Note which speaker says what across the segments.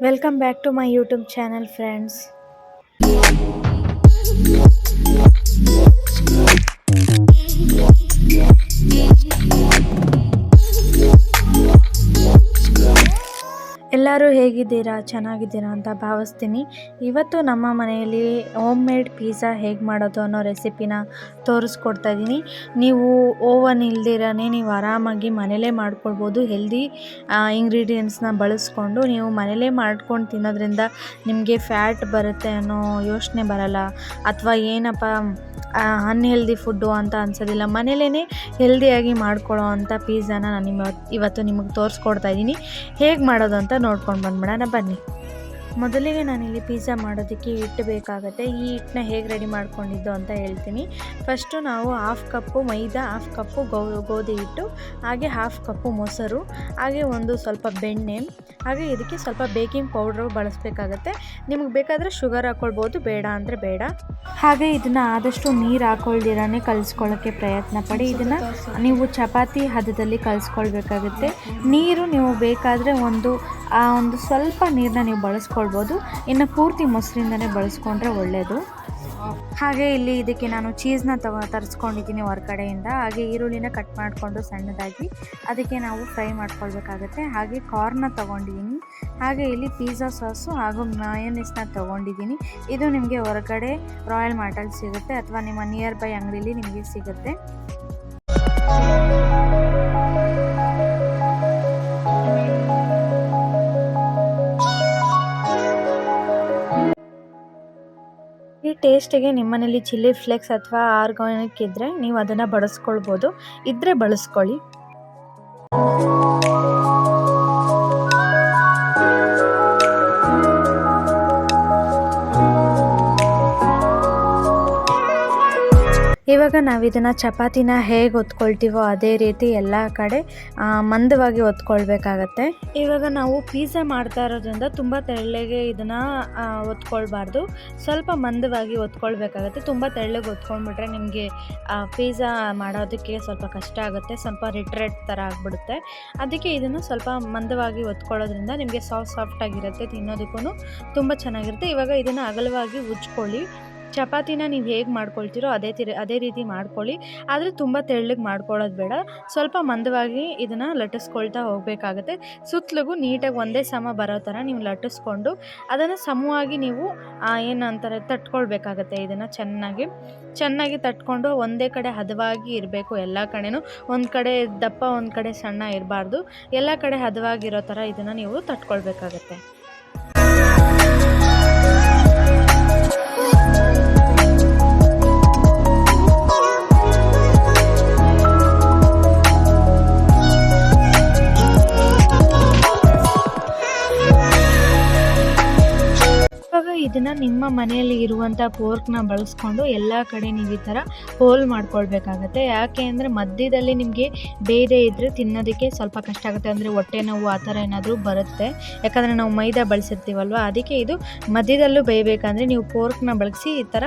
Speaker 1: Welcome back to my YouTube channel, friends. ಎಲ್ಲರೂ ಹೇಗಿದ್ದೀರಾ? ಚೆನ್ನಾಗಿದ್ದೀರಾ ಅಂತ ಭಾವಿಸ್ತೀನಿ. ಇವತ್ತು ನಮ್ಮ ಮನೆಯಲ್ಲಿ ಹೋಮ್ ಮೇಡ್ ಪಿಜ್ಜಾ ಹೇಗೆ ಮಾಡೋದು ಅನ್ನೋ ರೆಸಿಪಿನ ತೋರಿಸ್ಕೊಡ್ತಾ ಇದ್ದೀನಿ. ನೀವು ಓವನ್ ಇಲ್ದಿರನೇ ನೀವು ಆರಾಮಾಗಿ ಮನೇಲೇ ಮಾಡ್ಕೊಳ್ಬೋದು. ಹೆಲ್ದಿ ಇಂಗ್ರೀಡಿಯೆಂಟ್ಸ್ನ ಬಳಸ್ಕೊಂಡು ನೀವು ಮನೇಲೇ ಮಾಡ್ಕೊಂಡು ತಿನ್ನೋದ್ರಿಂದ ನಿಮಗೆ ಫ್ಯಾಟ್ ಬರುತ್ತೆ ಅನ್ನೋ ಯೋಚನೆ ಬರಲ್ಲ. ಅಥವಾ ಏನಪ್ಪ ಅನ್ಹೆಲ್ದಿ ಫುಡ್ಡು ಅಂತ ಅನ್ಸೋದಿಲ್ಲ. ಮನೇಲೇ ಹೆಲ್ದಿಯಾಗಿ ಮಾಡ್ಕೊಳ್ಳೋ ಅಂಥ ಪಿಜ್ಜಾನ ನಾನು ನಿಮ್ಮ ಇವತ್ತು ನಿಮಗೆ ತೋರಿಸ್ಕೊಡ್ತಾ ಇದ್ದೀನಿ ಹೇಗೆ ಮಾಡೋದು ಅಂತ ನೋಡ್ಕೊಂಡು ಬಂದ್ಬಿಡೋಣ, ಬನ್ನಿ. ಮೊದಲಿಗೆ ನಾನಿಲ್ಲಿ ಪಿಜ್ಜಾ ಮಾಡೋದಕ್ಕೆ ಹಿಟ್ಟು ಬೇಕಾಗುತ್ತೆ. ಈ ಹಿಟ್ಟನ್ನ ಹೇಗೆ ರೆಡಿ ಮಾಡ್ಕೊಂಡಿದ್ದು ಅಂತ ಹೇಳ್ತೀನಿ. ಫಸ್ಟು ನಾವು ಹಾಫ್ ಕಪ್ಪು ಮೈದಾ ಹಾಫ್ ಕಪ್ಪು ಗೋ, ಗೋಧಿ ಹಿಟ್ಟು, ಹಾಗೆ ಹಾಫ್ ಕಪ್ಪು ಮೊಸರು, ಹಾಗೆ ಒಂದು ಸ್ವಲ್ಪ ಬೆಣ್ಣೆ ಹಾಗೆ ಇದಕ್ಕೆ ಸ್ವಲ್ಪ ಬೇಕಿಂಗ್ ಪೌಡರ್ ಬಳಸಬೇಕಾಗತ್ತೆ. ನಿಮಗೆ ಬೇಕಾದರೆ ಶುಗರ್ ಹಾಕ್ಕೊಳ್ಬೋದು ಬೇಡ ಅಂದರೆ ಬೇಡ. ಹಾಗೆ ಇದನ್ನು ಆದಷ್ಟು ನೀರು ಹಾಕೊಳ್ದಿರಾನೆ ಕಲಿಸ್ಕೊಳ್ಳೋಕ್ಕೆ ಪ್ರಯತ್ನ ಪಡಿ. ಇದನ್ನು ನೀವು ಚಪಾತಿ ಹದದಲ್ಲಿ ಕಲಿಸ್ಕೊಳ್ಬೇಕಾಗುತ್ತೆ. ನೀರು ನೀವು ಬೇಕಾದರೆ ಒಂದು, ಆ ಒಂದು ಸ್ವಲ್ಪ ನೀರನ್ನ ನೀವು ಬಳಸ್ಕೊಳ್ಬೋದು. ಇನ್ನು ಪೂರ್ತಿ ಮೊಸರಿಂದನೇ ಬಳಸ್ಕೊಂಡ್ರೆ ಒಳ್ಳೆಯದು ಹಾಗೆ ಇಲ್ಲಿ ಇದಕ್ಕೆ ನಾನು ಚೀಸ್ನ ತಗೋ ತರಿಸ್ಕೊಂಡಿದ್ದೀನಿ ಹೊರಗಡೆಯಿಂದ. ಹಾಗೆ ಈರುಳ್ಳಿನ ಕಟ್ ಮಾಡಿಕೊಂಡು ಸಣ್ಣದಾಗಿ ಅದಕ್ಕೆ ನಾವು ಫ್ರೈ ಮಾಡ್ಕೊಳ್ಬೇಕಾಗತ್ತೆ. ಹಾಗೆ ಕಾರ್ನ ತೊಗೊಂಡಿದ್ದೀನಿ. ಹಾಗೆ ಇಲ್ಲಿ ಪಿಜ್ಜಾ ಸಾಸು ಹಾಗೂ ಮಯೋನೀಸ್ನ ತೊಗೊಂಡಿದ್ದೀನಿ. ಇದು ನಿಮಗೆ ಹೊರಗಡೆ ರಾಯಲ್ ಮಾರ್ಟಲ್ಲಿ ಸಿಗುತ್ತೆ ಅಥವಾ ನಿಮ್ಮ ನಿಯರ್ ಬೈ ಅಂಗಡಿಲಿ ನಿಮಗೆ ಸಿಗುತ್ತೆ. ಈ ಟೇಸ್ಟಿಗೆ ನಿಮ್ಮನೇಲಿ ಚಿಲ್ಲಿ ಫ್ಲೇಕ್ಸ್ ಅಥವಾ ಆರ್ಗಾನಿಕ್ ಇದ್ದರೆ ನೀವು ಅದನ್ನು ಬಳಸ್ಕೊಳ್ಬೋದು. ಇದ್ದರೆ ಬಳಸ್ಕೊಳ್ಳಿ. ಇವಾಗ ನಾವು ಇದನ್ನು ಚಪಾತಿನ ಹೇಗೆ ಒತ್ಕೊಳ್ತೀವೋ ಅದೇ ರೀತಿ ಎಲ್ಲ ಕಡೆ ಮಂದವಾಗಿ ಒತ್ಕೊಳ್ಬೇಕಾಗತ್ತೆ ಇವಾಗ ನಾವು ಪಿಜ್ಜಾ ಮಾಡ್ತಾ ಇರೋದ್ರಿಂದ ತುಂಬ ತೆಳ್ಳಗೆ ಇದನ್ನು ಒತ್ಕೊಳ್ಬಾರ್ದು ಸ್ವಲ್ಪ ಮಂದವಾಗಿ ಒತ್ಕೊಳ್ಬೇಕಾಗತ್ತೆ ತುಂಬ ತೆಳ್ಳಗೆ ಒತ್ಕೊಂಡ್ಬಿಟ್ರೆ ನಿಮಗೆ ಪಿಜ್ಜಾ ಮಾಡೋದಕ್ಕೆ ಸ್ವಲ್ಪ ಕಷ್ಟ ಆಗುತ್ತೆ. ಸ್ವಲ್ಪ ರೆಡ್ ಥರ ಆಗಿಬಿಡುತ್ತೆ. ಅದಕ್ಕೆ ಇದನ್ನು ಸ್ವಲ್ಪ ಮಂದವಾಗಿ ಒತ್ಕೊಳ್ಳೋದ್ರಿಂದ ನಿಮಗೆ ಸಾಫ್ಟ್ ಸಾಫ್ಟಾಗಿರುತ್ತೆ ತಿನ್ನೋದಕ್ಕೂ ತುಂಬ ಚೆನ್ನಾಗಿರುತ್ತೆ. ಇವಾಗ ಇದನ್ನು ಅಗಲವಾಗಿ ಉಜ್ಕೊಳ್ಳಿ. ಚಪಾತಿನ ನೀವು ಹೇಗೆ ಮಾಡ್ಕೊಳ್ತೀರೋ ಅದೇ ತಿ ಅದೇ ರೀತಿ ಮಾಡ್ಕೊಳ್ಳಿ. ಆದರೆ ತುಂಬ ತೆಳ್ಳಗೆ ಮಾಡ್ಕೊಳ್ಳೋದು ಬೇಡ. ಸ್ವಲ್ಪ ಮಂದವಾಗಿ ಇದನ್ನು ಲಟ್ಟಿಸ್ಕೊಳ್ತಾ ಹೋಗಬೇಕಾಗತ್ತೆ. ಸುತ್ತಲಿಗೂ ನೀಟಾಗಿ ಒಂದೇ ಸಮ ಬರೋ ಥರ ನೀವು ಲಟ್ಟಿಸ್ಕೊಂಡು ಅದನ್ನು ಸಮವಾಗಿ ನೀವು ಏನಂತಾರೆ ತಟ್ಕೊಳ್ಬೇಕಾಗತ್ತೆ ಇದನ್ನು ಚೆನ್ನಾಗಿ. ಚೆನ್ನಾಗಿ ತಟ್ಕೊಂಡು ಒಂದೇ ಕಡೆ ಹದವಾಗಿ ಇರಬೇಕು ಎಲ್ಲ ಕಡೆನೂ. ಒಂದು ಕಡೆ ದಪ್ಪ, ಒಂದು ಕಡೆ ಸಣ್ಣ ಇರಬಾರ್ದು. ಎಲ್ಲ ಕಡೆ ಹದವಾಗಿರೋ ಥರ ಇದನ್ನು ನೀವು ತಟ್ಕೊಳ್ಬೇಕಾಗತ್ತೆ. ಇದನ್ನು ನಿಮ್ಮ ಮನೆಯಲ್ಲಿ ಇರುವಂಥ ಪೋರ್ಕ್ನ ಬಳಸ್ಕೊಂಡು ಎಲ್ಲ ಕಡೆ ನೀವು ಈ ಥರ ಹೋಲ್ ಮಾಡ್ಕೊಳ್ಬೇಕಾಗತ್ತೆ. ಯಾಕೆ ಅಂದರೆ ಮಧ್ಯದಲ್ಲಿ ನಿಮಗೆ ಬೇರೆ ಇದ್ದರೆ ತಿನ್ನೋದಕ್ಕೆ ಸ್ವಲ್ಪ ಕಷ್ಟ ಆಗುತ್ತೆ. ಅಂದರೆ ಹೊಟ್ಟೆ ನೋವು ಆ ಥರ ಏನಾದರೂ ಬರುತ್ತೆ. ಯಾಕಂದರೆ ನಾವು ಮೈದಾ ಬಳಸಿರ್ತೀವಲ್ವ? ಅದಕ್ಕೆ ಇದು ಮಧ್ಯದಲ್ಲೂ ಬೇಯಬೇಕಂದ್ರೆ ನೀವು ಪೋರ್ಕ್ನ ಬಳಸಿ ಈ ಥರ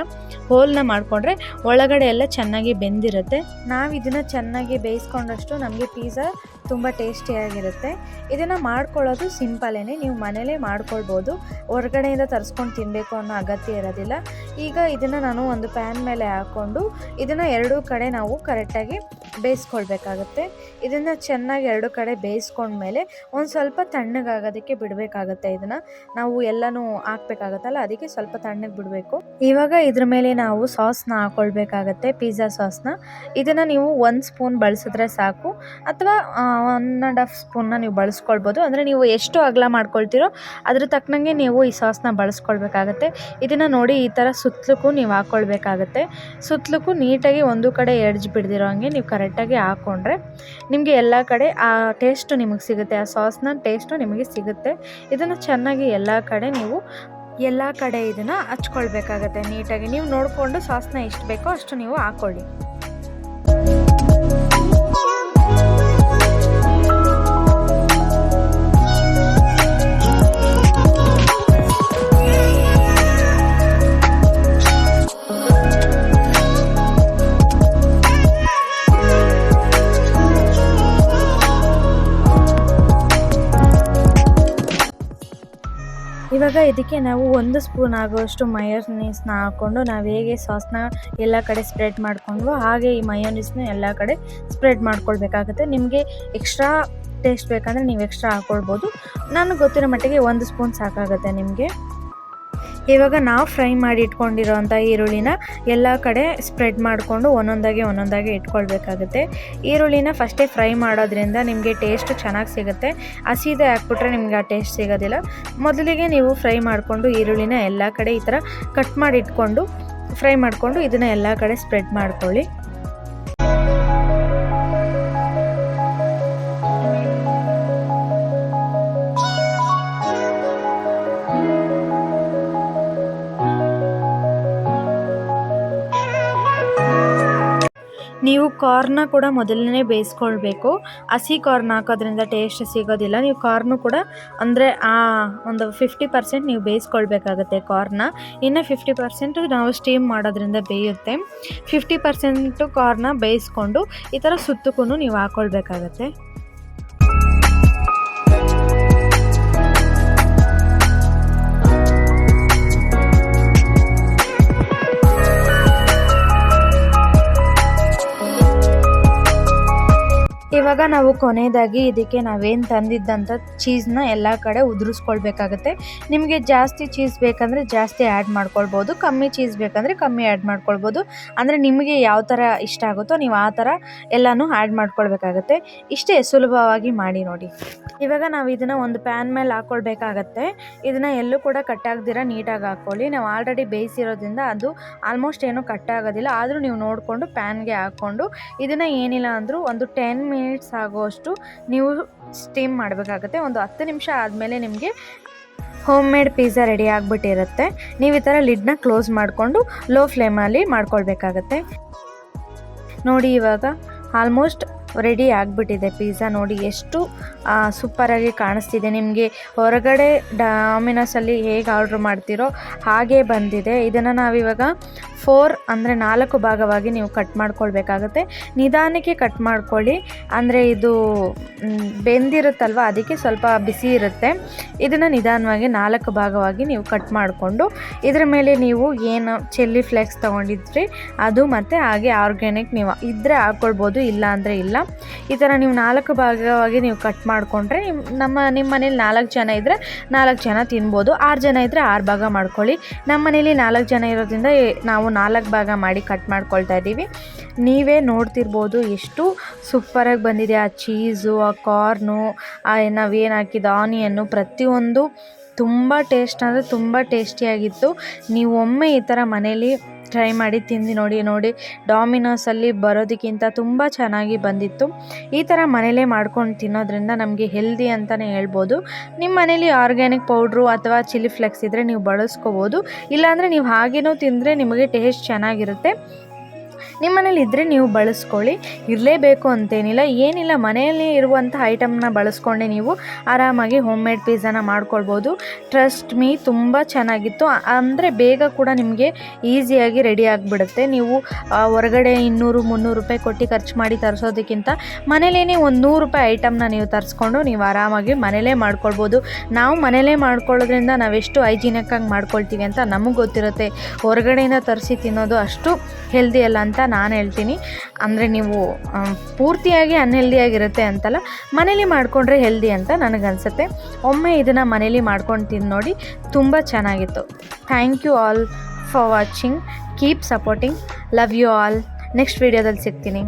Speaker 1: ಹೋಲ್ನ ಮಾಡಿಕೊಂಡ್ರೆ ಒಳಗಡೆ ಎಲ್ಲ ಚೆನ್ನಾಗಿ ಬೆಂದಿರುತ್ತೆ. ನಾವು ಇದನ್ನು ಚೆನ್ನಾಗಿ ಬೇಯಿಸ್ಕೊಂಡಷ್ಟು ನಮಗೆ ಪಿಜ್ಜಾ ತುಂಬ ಟೇಸ್ಟಿಯಾಗಿರುತ್ತೆ. ಇದನ್ನು ಮಾಡ್ಕೊಳ್ಳೋದು ಸಿಂಪಲೇ ನೀವು ಮನೇಲೇ ಮಾಡ್ಕೊಳ್ಬೋದು. ಹೊರಗಡೆಯಿಂದ ತರಿಸ್ಕೊಂಡು ತಿನ್ನಬೇಕು ಅನ್ನೋ ಅಗತ್ಯ ಇರೋದಿಲ್ಲ. ಈಗ ಇದನ್ನು ನಾನು ಒಂದು ಪ್ಯಾನ್ ಮೇಲೆ ಹಾಕ್ಕೊಂಡು ಇದನ್ನು ಎರಡೂ ಕಡೆ ನಾವು ಕರೆಕ್ಟಾಗಿ ಬೇಯಿಸ್ಕೊಳ್ಬೇಕಾಗುತ್ತೆ. ಇದನ್ನು ಚೆನ್ನಾಗಿ ಎರಡು ಕಡೆ ಬೇಯಿಸ್ಕೊಂಡ್ಮೇಲೆ ಒಂದು ಸ್ವಲ್ಪ ತಣ್ಣಗಾಗೋದಕ್ಕೆ ಬಿಡಬೇಕಾಗತ್ತೆ ಇದನ್ನು. ನಾವು ಎಲ್ಲನೂ ಹಾಕ್ಬೇಕಾಗತ್ತಲ್ಲ, ಅದಕ್ಕೆ ಸ್ವಲ್ಪ ತಣ್ಣಗೆ ಬಿಡಬೇಕು. ಇವಾಗ ಇದ್ರ ಮೇಲೆ ನಾವು ಸಾಸ್ನ ಹಾಕ್ಕೊಳ್ಬೇಕಾಗತ್ತೆ ಪಿಜ್ಜಾ ಸಾಸ್ನ. ಇದನ್ನು ನೀವು ಒಂದು ಸ್ಪೂನ್ ಬಳಸಿದ್ರೆ ಸಾಕು. ಅಥವಾ ಒನ್ ಆ್ಯಂಡ್ ಹಾಫ್ ಸ್ಪೂನ್ನ ನೀವು ಬಳಸ್ಕೊಳ್ಬೋದು. ಅಂದರೆ ನೀವು ಎಷ್ಟು ಅಗಲ ಮಾಡ್ಕೊಳ್ತೀರೋ ಅದ್ರ ತಕ್ಕನಂಗೆ ನೀವು ಈ ಸಾಸ್ನ ಬಳಸ್ಕೊಳ್ಬೇಕಾಗತ್ತೆ. ಇದನ್ನು ನೋಡಿ ಈ ಥರ ಸುತ್ತಲಕ್ಕೂ ನೀವು ಹಾಕ್ಕೊಳ್ಬೇಕಾಗತ್ತೆ ಸುತ್ತಲಕ್ಕೂ ನೀಟಾಗಿ ಒಂದು ಕಡೆ ಎಡ್ಜ್ ಬಿಡ್ದಿರೋ ಹಂಗೆ ನೀವು ಕರೆಕ್ಟಾಗಿ ಹಾಕ್ಕೊಂಡ್ರೆ ನಿಮಗೆ ಎಲ್ಲ ಕಡೆ ಆ ಟೇಸ್ಟು ನಿಮಗೆ ಸಿಗುತ್ತೆ. ಆ ಸಾಸ್ನ ಟೇಸ್ಟು ನಿಮಗೆ ಸಿಗುತ್ತೆ. ಇದನ್ನು ಚೆನ್ನಾಗಿ ಎಲ್ಲ ಕಡೆ ನೀವು ಎಲ್ಲ ಕಡೆ ಇದನ್ನು ಹಚ್ಕೊಳ್ಬೇಕಾಗತ್ತೆ ನೀಟಾಗಿ. ನೀವು ನೋಡಿಕೊಂಡು ಸಾಸ್ನ ಎಷ್ಟು ಬೇಕೋ ಅಷ್ಟು ನೀವು ಹಾಕ್ಕೊಳ್ಳಿ ಇವಾಗ ಇದಕ್ಕೆ ನಾವು ಒಂದು ಸ್ಪೂನ್ ಆಗುವಷ್ಟು ಮಯೋನೀಸ್ನ ಹಾಕ್ಕೊಂಡು ನಾವು ಹೇಗೆ ಸಾಸ್ನ ಎಲ್ಲ ಕಡೆ ಸ್ಪ್ರೆಡ್ ಮಾಡ್ಕೊಂಡು ಹಾಗೆ ಈ ಮಯೋನೀಸ್ನ ಎಲ್ಲ ಕಡೆ ಸ್ಪ್ರೆಡ್ ಮಾಡ್ಕೊಳ್ಬೇಕಾಗುತ್ತೆ. ನಿಮಗೆ ಎಕ್ಸ್ಟ್ರಾ ಟೇಸ್ಟ್ ಬೇಕಂದರೆ ನೀವು ಎಕ್ಸ್ಟ್ರಾ ಹಾಕ್ಕೊಳ್ಬೋದು ನನಗೆ ಗೊತ್ತಿರೋ ಮಟ್ಟಿಗೆ ಒಂದು ಸ್ಪೂನ್ ಸಾಕಾಗುತ್ತೆ ನಿಮಗೆ. ಇವಾಗ ನಾವು ಫ್ರೈ ಮಾಡಿ ಇಟ್ಕೊಂಡಿರೋಂಥ ಈರುಳ್ಳಿನ ಎಲ್ಲ ಕಡೆ ಸ್ಪ್ರೆಡ್ ಮಾಡಿಕೊಂಡು ಒಂದೊಂದಾಗಿ ಒಂದೊಂದಾಗಿ ಇಟ್ಕೊಳ್ಬೇಕಾಗುತ್ತೆ. ಈರುಳ್ಳಿನ ಫಸ್ಟೇ ಫ್ರೈ ಮಾಡೋದ್ರಿಂದ ನಿಮಗೆ ಟೇಸ್ಟ್ ಚೆನ್ನಾಗಿ ಸಿಗುತ್ತೆ. ಹಸಿದೆ ಹಾಕ್ಬಿಟ್ರೆ ನಿಮ್ಗೆ ಆ ಟೇಸ್ಟ್ ಸಿಗೋದಿಲ್ಲ. ಮೊದಲಿಗೆ ನೀವು ಫ್ರೈ ಮಾಡಿಕೊಂಡು ಈರುಳ್ಳಿನ ಎಲ್ಲ ಕಡೆ ಈ ಥರ ಕಟ್ ಮಾಡಿ ಇಟ್ಕೊಂಡು ಫ್ರೈ ಮಾಡಿಕೊಂಡು ಇದನ್ನು ಎಲ್ಲ ಕಡೆ ಸ್ಪ್ರೆಡ್ ಮಾಡ್ಕೊಳ್ಳಿ. ನೀವು ಕಾರ್ನ ಕೂಡ ಮೊದಲನೇ ಬೇಯಿಸ್ಕೊಳ್ಬೇಕು. ಹಸಿ ಕಾರ್ನ್ ಹಾಕೋದ್ರಿಂದ ಟೇಸ್ಟ್ ಸಿಗೋದಿಲ್ಲ. ನೀವು ಕಾರ್ನು ಕೂಡ ಅಂದರೆ ಆ ಒಂದು ಫಿಫ್ಟಿ ಪರ್ಸೆಂಟ್ ನೀವು ಬೇಯಿಸ್ಕೊಳ್ಬೇಕಾಗತ್ತೆ ಕಾರ್ನ. ಇನ್ನು ಫಿಫ್ಟಿ ಪರ್ಸೆಂಟು ನಾವು ಸ್ಟೀಮ್ ಮಾಡೋದ್ರಿಂದ ಬೇಯುತ್ತೆ. ಫಿಫ್ಟಿ ಪರ್ಸೆಂಟು ಕಾರ್ನ ಬೇಯಿಸ್ಕೊಂಡು ಈ ಥರ ಸುತ್ತಕ್ಕೂ ನೀವು ಹಾಕ್ಕೊಳ್ಬೇಕಾಗತ್ತೆ ಇವಾಗ ನಾವು ಕೊನೆಯದಾಗಿ ಇದಕ್ಕೆ ನಾವೇನು ತಂದಿದ್ದಂಥ ಚೀಸ್ನ ಎಲ್ಲ ಕಡೆ ಉದುರಿಸ್ಕೊಳ್ಬೇಕಾಗತ್ತೆ. ನಿಮಗೆ ಜಾಸ್ತಿ ಚೀಸ್ ಬೇಕಂದರೆ ಜಾಸ್ತಿ ಆ್ಯಡ್ ಮಾಡ್ಕೊಳ್ಬೋದು, ಕಮ್ಮಿ ಚೀಸ್ ಬೇಕಂದರೆ ಕಮ್ಮಿ ಆ್ಯಡ್ ಮಾಡ್ಕೊಳ್ಬೋದು. ಅಂದರೆ ನಿಮಗೆ ಯಾವ ಥರ ಇಷ್ಟ ಆಗುತ್ತೋ ನೀವು ಆ ಥರ ಎಲ್ಲನೂ ಆ್ಯಡ್ ಮಾಡ್ಕೊಳ್ಬೇಕಾಗತ್ತೆ. ಇಷ್ಟೇ ಸುಲಭವಾಗಿ ಮಾಡಿ ನೋಡಿ. ಇವಾಗ ನಾವು ಇದನ್ನು ಒಂದು ಪ್ಯಾನ್ ಮೇಲೆ ಹಾಕ್ಕೊಳ್ಬೇಕಾಗತ್ತೆ ಇದನ್ನು ಎಲ್ಲೂ ಕೂಡ ಕಟ್ಟಾಗ್ದಿರ ನೀಟಾಗಿ ಹಾಕ್ಕೊಳ್ಳಿ. ನಾವು ಆಲ್ರೆಡಿ ಬೇಯಿಸಿರೋದ್ರಿಂದ ಅದು ಆಲ್ಮೋಸ್ಟ್ ಏನೂ ಕಟ್ಟಾಗೋದಿಲ್ಲ ಆದರೂ ನೀವು ನೋಡಿಕೊಂಡು ಪ್ಯಾನ್ಗೆ ಹಾಕ್ಕೊಂಡು, ಇದನ್ನು ಏನಿಲ್ಲ ಅಂದರೂ ಒಂದು ಟೆನ್ ಮಿನಿಟ್ಸ್ ಆಗುವಷ್ಟು ನೀವು ಸ್ಟೀಮ್ ಮಾಡಬೇಕಾಗತ್ತೆ. ಒಂದು ಹತ್ತು ನಿಮಿಷ ಆದಮೇಲೆ ನಿಮಗೆ ಹೋಮ್ ಮೇಡ್ ಪಿಜ್ಜಾ ರೆಡಿ ಆಗಿಬಿಟ್ಟಿರುತ್ತೆ. ನೀವು ಈ ಥರ ಲಿಡ್ನ ಕ್ಲೋಸ್ ಮಾಡಿಕೊಂಡು ಲೋ ಫ್ಲೇಮಲ್ಲಿ ಮಾಡ್ಕೊಳ್ಬೇಕಾಗತ್ತೆ. ನೋಡಿ ಇವಾಗ ಆಲ್ಮೋಸ್ಟ್ ರೆಡಿ ಆಗಿಬಿಟ್ಟಿದೆ. ಪಿಜ್ಜಾ ನೋಡಿ ಎಷ್ಟು ಸೂಪರಾಗಿ ಕಾಣಿಸ್ತಿದೆ. ನಿಮಗೆ ಹೊರಗಡೆ ಡಾಮಿನೋಸಲ್ಲಿ ಹೇಗೆ ಆರ್ಡ್ರ್ ಮಾಡ್ತೀರೋ ಹಾಗೇ ಬಂದಿದೆ. ಇದನ್ನು ನಾವಿವಾಗ ಫೋರ್ ಅಂದರೆ ನಾಲ್ಕು ಭಾಗವಾಗಿ ನೀವು ಕಟ್ ಮಾಡ್ಕೊಳ್ಬೇಕಾಗತ್ತೆ. ನಿಧಾನಕ್ಕೆ ಕಟ್ ಮಾಡ್ಕೊಳ್ಳಿ. ಅಂದರೆ ಇದು ಬೆಂದಿರುತ್ತಲ್ವ? ಅದಕ್ಕೆ ಸ್ವಲ್ಪ ಬಿಸಿ ಇರುತ್ತೆ. ಇದನ್ನು ನಿಧಾನವಾಗಿ ನಾಲ್ಕು ಭಾಗವಾಗಿ ನೀವು ಕಟ್ ಮಾಡಿಕೊಂಡು, ಇದರ ಮೇಲೆ ನೀವು ಏನು ಚೆಲ್ಲಿ ಫ್ಲೆಕ್ಸ್ ತೊಗೊಂಡಿದ್ರಿ, ಅದು ಮತ್ತು ಹಾಗೆ ಆರ್ಗ್ಯಾನಿಕ್ ನೀವು ಇದ್ದರೆ ಹಾಕ್ಕೊಳ್ಬೋದು ಇಲ್ಲ ಅಂದರೆ ಇಲ್ಲ. ಈ ಥರ ನೀವು ನಾಲ್ಕು ಭಾಗವಾಗಿ ನೀವು ಕಟ್ ಮಾಡಿಕೊಂಡ್ರೆ ನಮ್ಮ ನಿಮ್ಮ ಮನೇಲಿ ನಾಲ್ಕು ಜನ ಇದ್ದರೆ ನಾಲ್ಕು ಜನ ತಿನ್ಬೋದು. ಆರು ಜನ ಇದ್ದರೆ ಆರು ಭಾಗ ಮಾಡ್ಕೊಳ್ಳಿ. ನಮ್ಮ ಮನೇಲಿ ನಾಲ್ಕು ಜನ ಇರೋದ್ರಿಂದ ನಾವು ನಾಲ್ಕು ಭಾಗ ಮಾಡಿ ಕಟ್ ಮಾಡ್ಕೊಳ್ತಾ ಇದ್ದೀವಿ. ನೀವೇ ನೋಡ್ತಿರ್ಬೋದು ಎಷ್ಟು ಸೂಪರಾಗಿ ಬಂದಿದೆ. ಆ ಚೀಸು ಆ ಕಾರ್ನು ಆ ನಾವೇನು ಹಾಕಿದ ಆನಿಯನ್ನು ಪ್ರತಿಯೊಂದು ತುಂಬ ಟೇಸ್ಟ್ ಅಂದರೆ ತುಂಬ ಟೇಸ್ಟಿಯಾಗಿತ್ತು ನೀವು ಒಮ್ಮೆ ಈ ಥರ ಮನೇಲಿ ಟ್ರೈ ಮಾಡಿ ತಿಂದು ನೋಡಿ ನೋಡಿ ಡಾಮಿನೋಸಲ್ಲಿ ಬರೋದಕ್ಕಿಂತ ತುಂಬ ಚೆನ್ನಾಗಿ ಬಂದಿತ್ತು. ಈ ಥರ ಮನೇಲೇ ಮಾಡ್ಕೊಂಡು ತಿನ್ನೋದ್ರಿಂದ ನಮಗೆ ಹೆಲ್ದಿ ಅಂತಲೇ ಹೇಳ್ಬೋದು. ನಿಮ್ಮ ಮನೇಲಿ ಆರ್ಗ್ಯಾನಿಕ್ ಪೌಡ್ರು ಅಥವಾ ಚಿಲ್ಲಿ ಫ್ಲೆಕ್ಸ್ ಇದ್ದರೆ ನೀವು ಬಳಸ್ಕೋಬೋದು. ಇಲ್ಲಾಂದರೆ ನೀವು ಹಾಗೇನೂ ತಿಂದರೆ ನಿಮಗೆ ಟೇಸ್ಟ್ ಚೆನ್ನಾಗಿರುತ್ತೆ. ನಿಮ್ಮ ಮನೇಲಿ ಇದ್ದರೆ ನೀವು ಬಳಸ್ಕೊಳ್ಳಿ. ಇರಲೇಬೇಕು ಅಂತೇನಿಲ್ಲ. ಏನಿಲ್ಲ, ಮನೆಯಲ್ಲಿ ಇರುವಂಥ ಐಟಮ್ನ ಬಳಸ್ಕೊಂಡೆ ನೀವು ಆರಾಮಾಗಿ ಹೋಮ್ ಮೇಡ್ ಪಿಜ್ಜಾನ ಮಾಡ್ಕೊಳ್ಬೋದು. ಟ್ರಸ್ಟ್ ಮೀ ತುಂಬ ಚೆನ್ನಾಗಿತ್ತು. ಅಂದರೆ ಬೇಗ ಕೂಡ ನಿಮಗೆ ಈಸಿಯಾಗಿ ರೆಡಿ ಆಗಿಬಿಡುತ್ತೆ. ನೀವು ಹೊರಗಡೆ ಇನ್ನೂರು, ಮುನ್ನೂರು ರೂಪಾಯಿ ಕೊಟ್ಟು ಖರ್ಚು ಮಾಡಿ ತರಿಸೋದಕ್ಕಿಂತ ಮನೇಲೇ ಒಂದು ನೂರು ರೂಪಾಯಿ ಐಟಮ್ನ ನೀವು ತರಿಸ್ಕೊಂಡು ನೀವು ಆರಾಮಾಗಿ ಮನೇಲೇ ಮಾಡ್ಕೊಳ್ಬೋದು. ನಾವು ಮನೇಲೇ ಮಾಡ್ಕೊಳ್ಳೋದ್ರಿಂದ ನಾವೆಷ್ಟು ಹೈಜಿನಿಕ್ಕಾಗಿ ಮಾಡ್ಕೊಳ್ತೀವಿ ಅಂತ ನಮಗೆ ಗೊತ್ತಿರುತ್ತೆ. ಹೊರಗಡೆಯಿಂದ ತರಿಸಿ ತಿನ್ನೋದು ಅಷ್ಟು ಹೆಲ್ದಿ ಅಲ್ಲ. ಅಂತ ನಾನು ಹೇಳ್ತೀನಿ. ಅಂದರೆ ನೀವು ಪೂರ್ತಿಯಾಗಿ ಅನ್ಹೆಲ್ದಿಯಾಗಿರುತ್ತೆ ಅಂತಲ್ಲ, ಮನೇಲಿ ಮಾಡಿಕೊಂಡ್ರೆ ಹೆಲ್ದಿ ಅಂತ ನನಗನ್ಸುತ್ತೆ. ಒಮ್ಮೆ ಇದನ್ನು ಮನೇಲಿ ಮಾಡ್ಕೊಂಡು ತಿಂದು ನೋಡಿ ತುಂಬ ಚೆನ್ನಾಗಿತ್ತು. Thank you all for watching keep supporting love you all next ವೀಡಿಯೋದಲ್ಲಿ ಸಿಗ್ತೀನಿ.